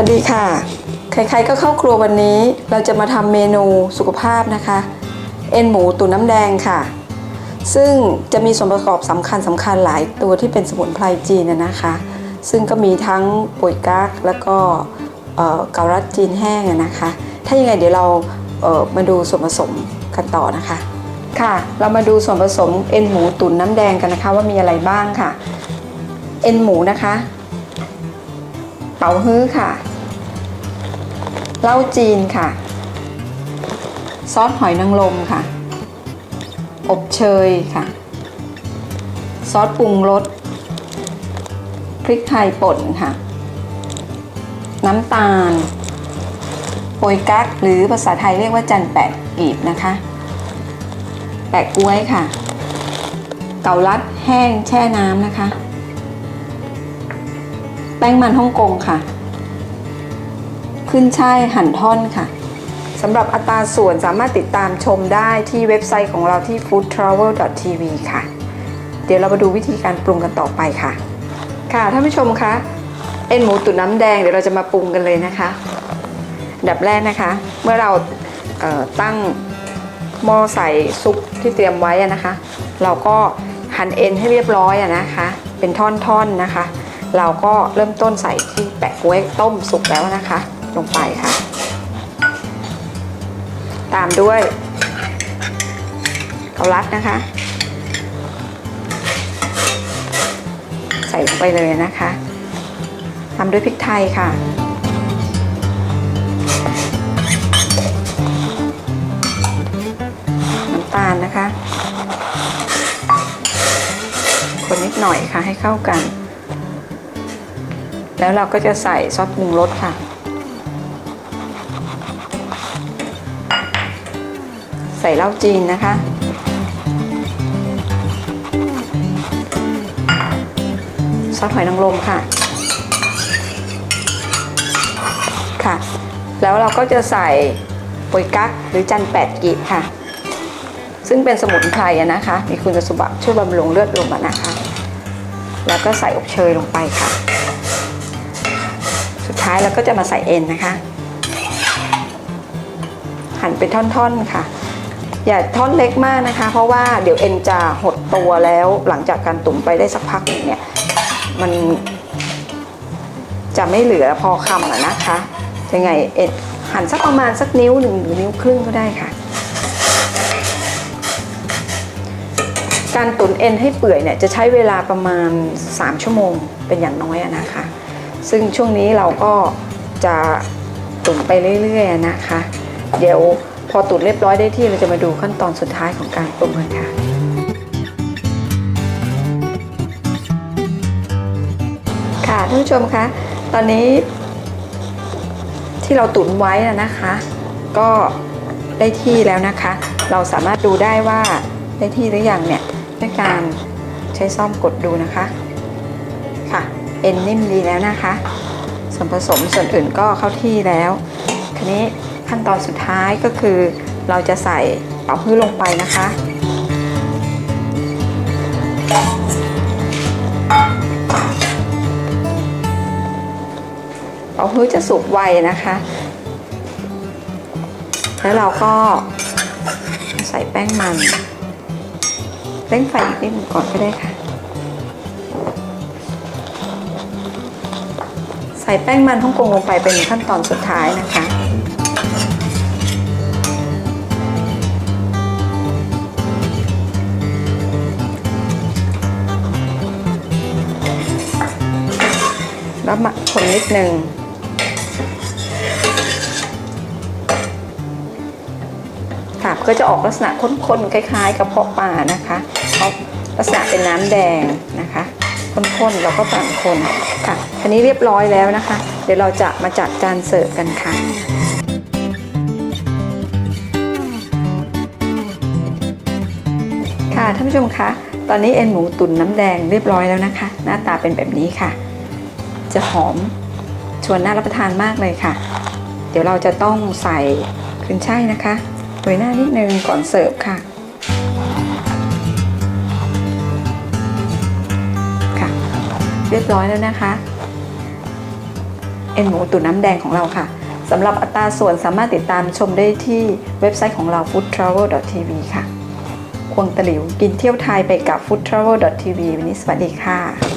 วัสดีค่ะ ใครๆก็เข้าครัววันนี้เราจะมาทำเมนูสุขภาพนะคะ เอ็นหมูตุ๋นน้ำแดงค่ะ ซึ่งจะมีส่วนประกอบสำคัญสำคัญหลายตัวที่เป็นสมุนไพรจีนนะคะ ซึ่งก็มีทั้งปุ๋ยกั๊กแล้วก็เกาลัดจีนแห้งนะคะ ถ้ายังไงเดี๋ยวเราเมาดูส่วนผสมกันต่อนะคะ ค่ะ เรามาดูส่วนผสมเอ็นหมูตุ๋นน้ำแดงกันนะคะว่ามีอะไรบ้างค่ะ เอ็นหมูนะคะ เป๋าฮื้อค่ะ เหล้าจีนค่ะ ซอสหอยนางรมค่ะ อบเชยค่ะ ซอสปรุงรส พริกไทยป่นค่ะ น้ำตาลโปยกั๊กหรือภาษาไทยเรียกว่าจันแปะกีบนะคะ แปะกล้วยค่ะ เกาลัดแห้งแช่น้ำนะคะ ป้งมันฮ่องกงค่ะ ขึ้นช่ายหั่นท่อนค่ะสำหรับอัตราส่วนสามารถติดตามชมได้ที่เว็บไซต์ของเราที่ foodtravel.tv ค่ะ เดี๋ยวเรามาดูวิธีการปรุงกันต่อไปค่ะ ค่ะท่านผู้ชมคะเอ็นหมูตุ๋นน้ำแดงเดี๋ยวเราจะมาปรุงกันเลยนะคะดับแรกนะคะ เมื่อเราเตั้งหม้อใส่ซุปที่เตรียมไว้นะคะ เราก็หั่นเอ็นให้เรียบร้อยนะคะ เป็นท่อนๆนะคะ เราก็เริ่มต้นใส่ที่แปะก๊วยต้มสุกแล้วนะคะ ลงไปค่ะ ตามด้วยเกาลัดนะคะ ใส่ลงไปเลยนะคะตามด้วยพริกไทยค่ะน้ำตาลนะคะ คนนิดหน่อยค่ะให้เข้ากัน แล้วเราก็จะใส่ซอสปรุงรสค่ะ ใส่เหล้าจีนนะคะ ซอสหอยนางรมค่ะ ค่ะ แล้วเราก็จะใส่ปุยกั๊กหรือจันแปดกีบค่ะ ซึ่งเป็นสมุนไพรนะคะ มีคุณสมบัติช่วยบำรุงเลือดลมนะคะ แล้วก็ใส่อบเชยลงไปค่ะ ท้ายเราก็จะมาใส่เอ็นนะคะ หั่นเป็นท่อนๆค่ะ อย่าท่อนเล็กมากนะคะ เพราะว่าเดี๋ยวเอ็นจะหดตัวแล้วหลังจากการตุ๋นไปได้สักพักนึงเนี่ยมันจะไม่เหลือพอคำอะนะคะยังไงเอ็นหั่นสักประมาณสักนิ้วหนึ่งหรือนิ้วครึ่งก็ได้ค่ะ การตุ๋นเอ็นให้เปื่อยเนี่ยจะใช้เวลาประมาณ 3 ชั่วโมงเป็นอย่างน้อยอะนะคะ ซึ่งช่วงนี้เราก็จะตุ๋นไปเรื่อยๆนะคะ เดี๋ยวพอตุ๋นเรียบร้อยได้ที่เราจะมาดูขั้นตอนสุดท้ายของการปรุงกันค่ะ ค่ะท่านผู้ชมคะตอนนี้ที่เราตุ๋นไว้นะคะ ก็ได้ที่แล้วนะคะ เราสามารถดูได้ว่าได้ที่หรือยังเนี่ยด้วยการใช้ซ่อมกดดูนะคะ อ็นนิ่มดีแล้วนะคะ ส่วนผสมส่วนอื่นก็เข้าที่แล้ว ทีนี้ขั้นตอนสุดท้ายก็คือ เราจะใส่เป่าฮื้อลงไปนะคะเป่าฮื้อจะสุกไวนะคะ แล้วเราก็ใส่แป้งมันเร่งไฟอีกนิดก่อนก็ได้ค่ะ ใส่แป้งมันฮ่องกงลงไปเป็นขั้นตอนสุดท้ายนะคะ แล้วมาคนนิดนึงค่ะก็จะออกลักษณะข้นๆคล้ายๆกระเพาะปลานะคะเพราะลักษณะเป็นน้ำแดงนะคะข้นๆแล้วก็ปั่นคนค่ะ อันนี้เรียบร้อยแล้วนะคะ เดี๋ยวเราจะมาจัดจานเสิร์ฟกันค่ะค่ะท่านผู้ชมคะตอนนี้เอ็นหมูตุ๋นน้ำแดงเรียบร้อยแล้วนะคะ หน้าตาเป็นแบบนี้ค่ะ จะหอมชวนน่ารับประทานมากเลยค่ะ เดี๋ยวเราจะต้องใส่ขึ้นช่ายนะคะโรยหน้านิดนึงก่อนเสิร์ฟค่ะค่ะเรียบร้อยแล้วนะคะ เอ็นหมูตุ๋นน้ำแดงของเราค่ะสำหรับอัตราส่วนสามารถติดตามชมได้ที่เว็บไซต์ของเรา foodtravel.tv ค่ะ ควงตะหลิวกินเที่ยวไทยไปกับ foodtravel.tv วันนี้สวัสดีค่ะ